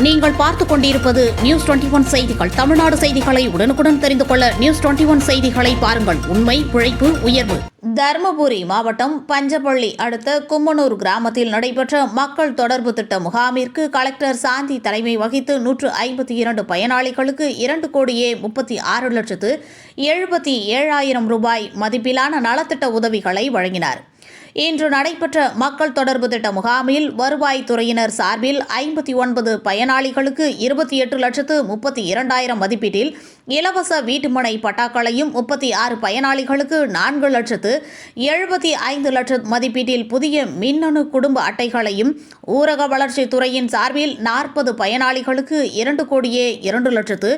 நீங்கள் பார்த்துக் கொண்டிருப்பது நியூஸ் டுவெண்டி ஒன் செய்திகள். தமிழ்நாடு செய்திகளை உடனுக்குடன் தெரிந்து கொள்ள நியூஸ் டுவெண்டி ஒன் செய்திகளை பாருங்கள். உண்மை உழைப்பு உயர்வு. தருமபுரி மாவட்டம் பஞ்சப்பள்ளி அடுத்த கும்மனூர் கிராமத்தில் நடைபெற்ற மக்கள் தொடர்பு திட்ட முகாமிற்கு கலெக்டர் சாந்தி தலைமை வகித்து நூற்று ஐம்பத்தி இரண்டு பயனாளிகளுக்கு இரண்டு கோடியே முப்பத்தி ஆறு லட்சத்து எழுபத்தி ஏழாயிரம் ரூபாய் மதிப்பிலான நலத்திட்ட உதவிகளை வழங்கினார். இன்று நடைபெற்ற மக்கள் தொடர்பு திட்ட முகாமில் வருவாய்த்துறையினர் சார்பில் ஐம்பத்தி ஒன்பது பயனாளிகளுக்கு இருபத்தி எட்டு லட்சத்து முப்பத்தி இரண்டாயிரம் மதிப்பீட்டில் இலவச வீட்டுமனை பட்டாக்களையும் முப்பத்தி ஆறு பயனாளிகளுக்கு நான்கு லட்சத்து எழுபத்தி ஐந்து லட்சம் மதிப்பீட்டில் புதிய மின்னணு குடும்ப அட்டைகளையும் ஊரக வளர்ச்சித்துறையின் சார்பில் நாற்பது பயனாளிகளுக்கு இரண்டு கோடியே இரண்டு லட்சத்து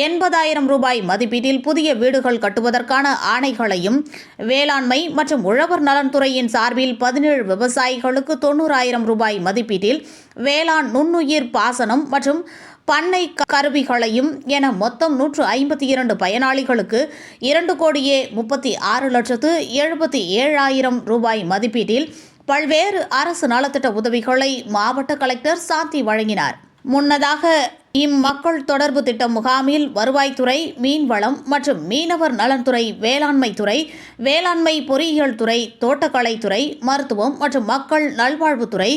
எண்பதாயிரம் ரூபாய் மதிப்பீட்டில் புதிய வீடுகள் கட்டுவதற்கான ஆணைகளையும் வேளாண்மை மற்றும் உழவர் நலன்துறையின் சார்பில் பதினேழு விவசாயிகளுக்கு தொண்ணூறாயிரம் ரூபாய் மதிப்பீட்டில் வேளாண் நுண்ணுயிர் பாசனம் மற்றும் பண்ணை கருவிகளையும் என மொத்தம் நூற்று ஐம்பத்தி இரண்டு பயனாளிகளுக்கு இரண்டு கோடியே முப்பத்தி ஆறு லட்சத்து எழுபத்தி ஏழாயிரம் ரூபாய் மதிப்பீட்டில் பல்வேறு அரசு நலத்திட்ட உதவிகளை மாவட்ட கலெக்டர் சாந்தி வழங்கினார். முன்னதாக இம்மக்கள் தொடர்பு திட்ட முகாமில் வருவாய்த்துறை மீன்வளம் மற்றும் மீனவர் நலன்துறை வேளாண்மை துறை வேளாண்மை பொறியியல் துறை தோட்டக்கலைத்துறை மருத்துவம் மற்றும் மக்கள் நல்வாழ்வுத்துறை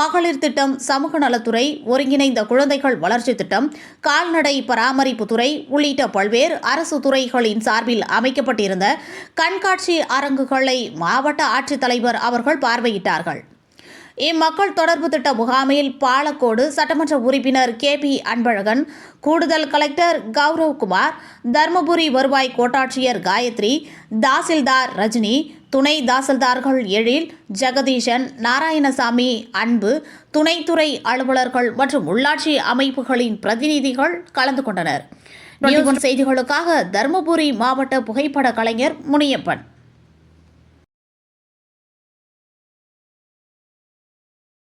மகளிர் திட்டம் சமூக நலத்துறை ஒருங்கிணைந்த குழந்தைகள் வளர்ச்சி திட்டம் கால்நடை பராமரிப்பு துறை உள்ளிட்ட பல்வேறு அரசு துறைகளின் சார்பில் அமைக்கப்பட்டிருந்த கண்காட்சி அரங்குகளை மாவட்ட ஆட்சித்தலைவர் அவர்கள் பார்வையிட்டார்கள். இம்மக்கள் தொடர்பு திட்ட முகாமில் பாலக்கோடு சட்டமன்ற உறுப்பினர் கே பி அன்பழகன் கூடுதல் கலெக்டர் கௌரவ்குமார் தர்மபுரி வருவாய் கோட்டாட்சியர் காயத்ரி தாசில்தார் ரஜினி துணை தாசில்தார்கள் எழில் ஜெகதீஷன் நாராயணசாமி அன்பு துணைத்துறை அலுவலர்கள் மற்றும் உள்ளாட்சி அமைப்புகளின் பிரதிநிதிகள் கலந்து கொண்டனர். 21 செய்திகளுக்காக தர்மபுரி மாவட்ட புகைப்பட கலைஞர் முனியப்பன்.